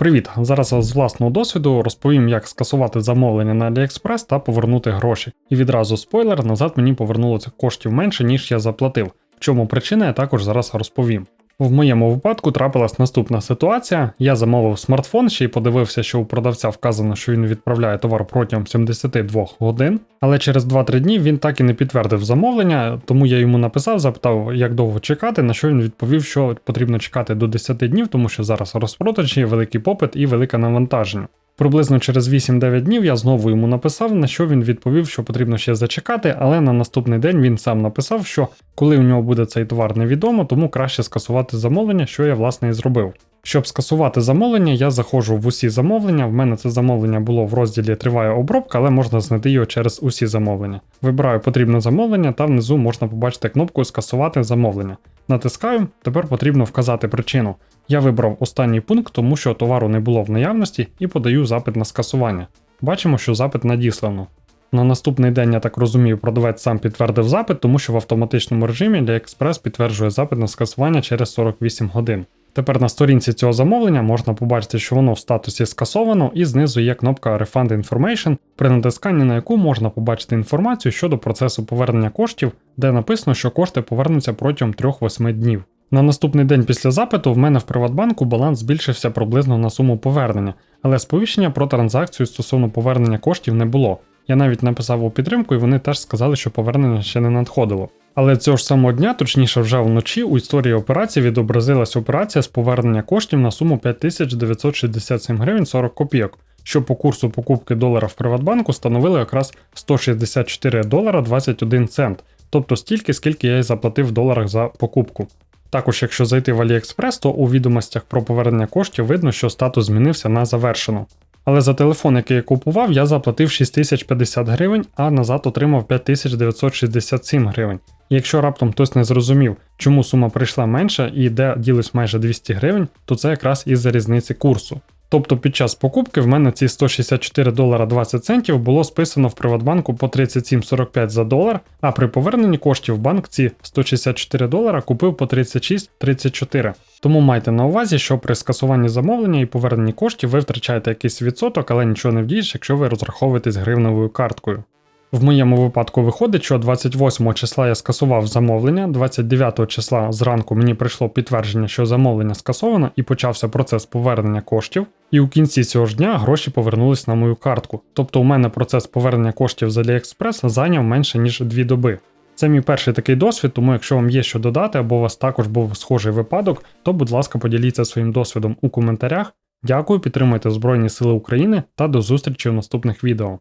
Привіт! Зараз з власного досвіду розповім, як скасувати замовлення на AliExpress та повернути гроші. І відразу спойлер, назад мені повернулося коштів менше, ніж я заплатив. В чому причина, я також зараз розповім. В моєму випадку трапилась наступна ситуація. Я замовив смартфон, ще й подивився, що у продавця вказано, що він відправляє товар протягом 72 годин. Але через 2-3 дні він так і не підтвердив замовлення, тому я йому написав, запитав, як довго чекати, на що він відповів, що потрібно чекати до 10 днів, тому що зараз розпродажі, великий попит і велике навантаження. Приблизно через 8-9 днів я знову йому написав, на що він відповів, що потрібно ще зачекати, але на наступний день він сам написав, що коли у нього буде цей товар невідомо, тому краще скасувати замовлення, що я власне і зробив. Щоб скасувати замовлення, я заходжу в усі замовлення. В мене це замовлення було в розділі Триває обробка, але можна знайти його через усі замовлення. Вибираю потрібне замовлення та внизу можна побачити кнопку Скасувати замовлення. Натискаю, тепер потрібно вказати причину. Я вибрав останній пункт, тому що товару не було в наявності, і подаю запит на скасування. Бачимо, що запит надіслано. На наступний день, я так розумію, продавець сам підтвердив запит, тому що в автоматичному режимі AliExpress підтверджує запит на скасування через 48 годин. Тепер на сторінці цього замовлення можна побачити, що воно в статусі скасовано, і знизу є кнопка Refund Information, при натисканні на яку можна побачити інформацію щодо процесу повернення коштів, де написано, що кошти повернуться протягом 3-8 днів. На наступний день після запиту в мене в Приватбанку баланс збільшився приблизно на суму повернення, але сповіщення про транзакцію стосовно повернення коштів не було. Я навіть написав у підтримку, і вони теж сказали, що повернення ще не надходило. Але цього ж самого дня, точніше вже вночі, у історії операції відобразилась операція з повернення коштів на суму 5967 гривень 40 копійок, що по курсу покупки долара в Приватбанку становило якраз 164 долара 21 цент, тобто стільки, скільки я й заплатив в доларах за покупку. Також, якщо зайти в AliExpress, то у відомостях про повернення коштів видно, що статус змінився на завершено. Але за телефон, який я купував, я заплатив 6050 гривень, а назад отримав 5967 гривень. Якщо раптом хтось не зрозумів, чому сума прийшла менша і де ділись майже 200 гривень, то це якраз із-за різниці курсу. Тобто під час покупки в мене ці 164 долара 20 центів було списано в Приватбанку по 37,45 за долар, а при поверненні коштів банк ці 164 долара купив по 36,34. Тому майте на увазі, що при скасуванні замовлення і поверненні коштів ви втрачаєте якийсь відсоток, але нічого не вдієш, якщо ви розраховуєтесь гривневою карткою. В моєму випадку виходить, що 28 числа я скасував замовлення, 29 числа зранку мені прийшло підтвердження, що замовлення скасовано і почався процес повернення коштів. І у кінці цього ж дня гроші повернулись на мою картку. Тобто у мене процес повернення коштів з AliExpress зайняв менше ніж 2 доби. Це мій перший такий досвід, тому якщо вам є що додати або у вас також був схожий випадок, то будь ласка, поділіться своїм досвідом у коментарях. Дякую, підтримуйте Збройні Сили України та до зустрічі в наступних відео.